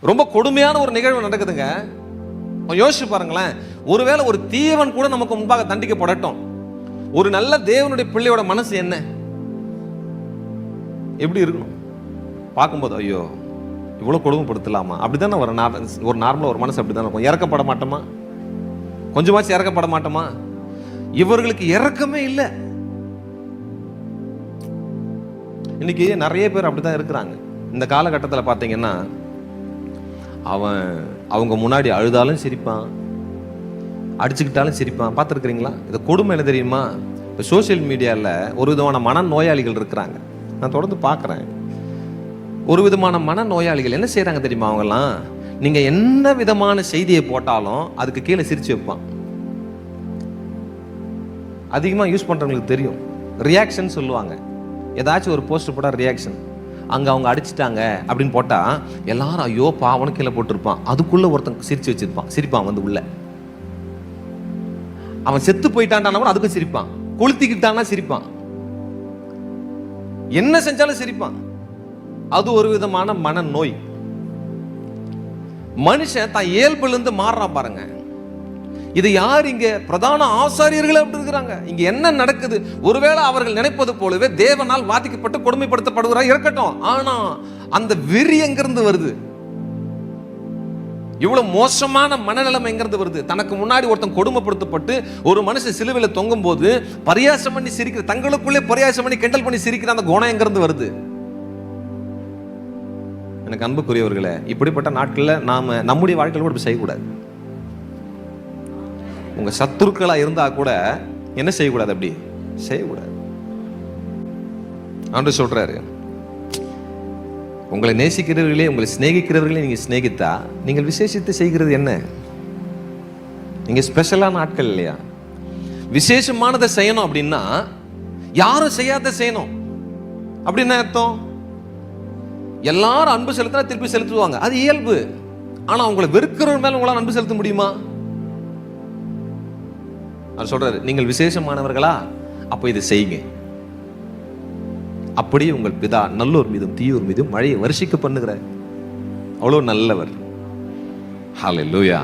ரொம்ப கொடுமையான ஒரு நிகழ்வு நடக்குதுங்க. யோசிச்சு பாருங்களேன். ஒருவேளை ஒரு தீவன் கூட நமக்கு முன்பாக தண்டிக்கப்படட்டும். ஒரு நல்ல தேவனுடைய பிள்ளையோட மனசு என்ன? எப்படி இருக்கணும்? பார்க்கும்போது ஐயோ இவ்வளோ கொடுமைப்படுத்தலாமா? அப்படிதானே ஒரு நார் ஒரு நார்மலாக ஒரு மனசு அப்படிதான் இருக்கும். இறக்கப்பட மாட்டோமா? கொஞ்சமாச்சும் இறக்கப்பட மாட்டோமா? இவர்களுக்கு இறக்கமே இல்லை. இன்னைக்கு நிறைய பேர் அப்படிதான் இருக்கிறாங்க. இந்த காலகட்டத்தில் பார்த்தீங்கன்னா அவன் அவங்க முன்னாடி அழுதாலும் சிரிப்பான் அடிச்சுக்கிட்டாலும் சிரிப்பான். பார்த்துருக்குறீங்களா? இது கொடுமை என்ன தெரியுமா? இப்போ சோஷியல் மீடியாவில் ஒரு விதமான மன நோயாளிகள் இருக்கிறாங்க. நான் தொடர்ந்து பார்க்குறேன். ஒரு விதமான மன நோயாளிகள் என்ன செய்கிறாங்க தெரியுமா அவங்கெல்லாம்? நீங்கள் என்ன விதமான செய்தியை போட்டாலும் அதுக்கு கீழே சிரிச்சு வைப்பான். அதிகமாக யூஸ் பண்ணுறவங்களுக்கு தெரியும். ரியாக்ஷன் சொல்லுவாங்க. ஏதாச்சும் ஒரு போஸ்ட் போட்டால் ரியாக்ஷன் அங்கே அவங்க அடிச்சிட்டாங்க அப்படின்னு போட்டால் எல்லாரும் ஐயோ பாவனு கீழே போட்டிருப்பான். அதுக்குள்ளே ஒருத்தன் சிரிச்சு வச்சிருப்பான். சிரிப்பான் வந்து உள்ள. அவன் செத்து போயிட்டான்டானா கூட அதுக்கும் சிரிப்பான். கொளுத்திக்கிட்டான்னா சிரிப்பான். என்ன செஞ்சாலும் சிரிப்பான். அது ஒரு விதமான மனநோய். மனுஷன் தான் இயல்புலேருந்து மாறுறான் பாருங்க. இது யார் இங்க பிரதான ஆசாரியர்கள் அப்படி இருக்கிறாங்க? இங்க என்ன நடக்குது? ஒருவேளை அவர்கள் நினைப்பது போலவே தேவனால் வாதிக்கப்பட்டு கொடுமைப்படுத்தப்படுகிறா இருக்கட்டும். ஆனா அந்த வெறி எங்கிருந்து வருது? இவ்வளவு மோசமான மனநிலைமை எங்கிருந்து வருது? தனக்கு முன்னாடி ஒருத்தன் கொடுமைப்படுத்தப்பட்டு ஒரு மனுஷன் சிலுவையில் தொங்கும் போது பரியாசம் பண்ணி சிரிக்கிற தங்களுக்குள்ளே பரியாசம் பண்ணி கிண்டல் பண்ணி சிரிக்கிற அந்த குணம் எங்கிருந்து வருது? எனக்கு அன்புக்குரியவர்களே இப்படிப்பட்ட நாட்களில் நாம நம்முடைய வாழ்க்கையில் கூட இப்படி செய்யக்கூடாது. உங்க சத்துருக்களா இருந்தா கூட என்ன செய்யக்கூடாது அப்படி? செய்யக்கூடாது. ஆண்டு சொல்றாரு உங்களை நேசிக்கிறவர்களே உங்களை சிநேகிக்கிறவர்களே நீங்க சிநேகித்தா நீங்கள் விசேஷித்து செய்கிறது என்ன? நீங்க ஸ்பெஷலான ஆட்கள் இல்லையா? விசேஷமானதை செய்யணும் அப்படின்னா யாரும் செய்யாத செய்யணும். அப்படின்னு அர்த்தம்? எல்லாரும் அன்பு செலுத்தினா திருப்பி செலுத்துவாங்க. அது இயல்பு. ஆனா உங்களை வெறுக்கிறவர் மேல உங்களால் அன்பு செலுத்த முடியுமா? அவர் சொல்றாரு நீங்கள் விசேஷமானவர்களா? அப்போ இதை செய்யுங்க. அப்படியே உங்கள் பிதா நல்லோர் மீதும் தீயோர் மீதும் மழையை வருஷிக்க பண்ணுகிறார். அவ்வளோ நல்லவர். லூயா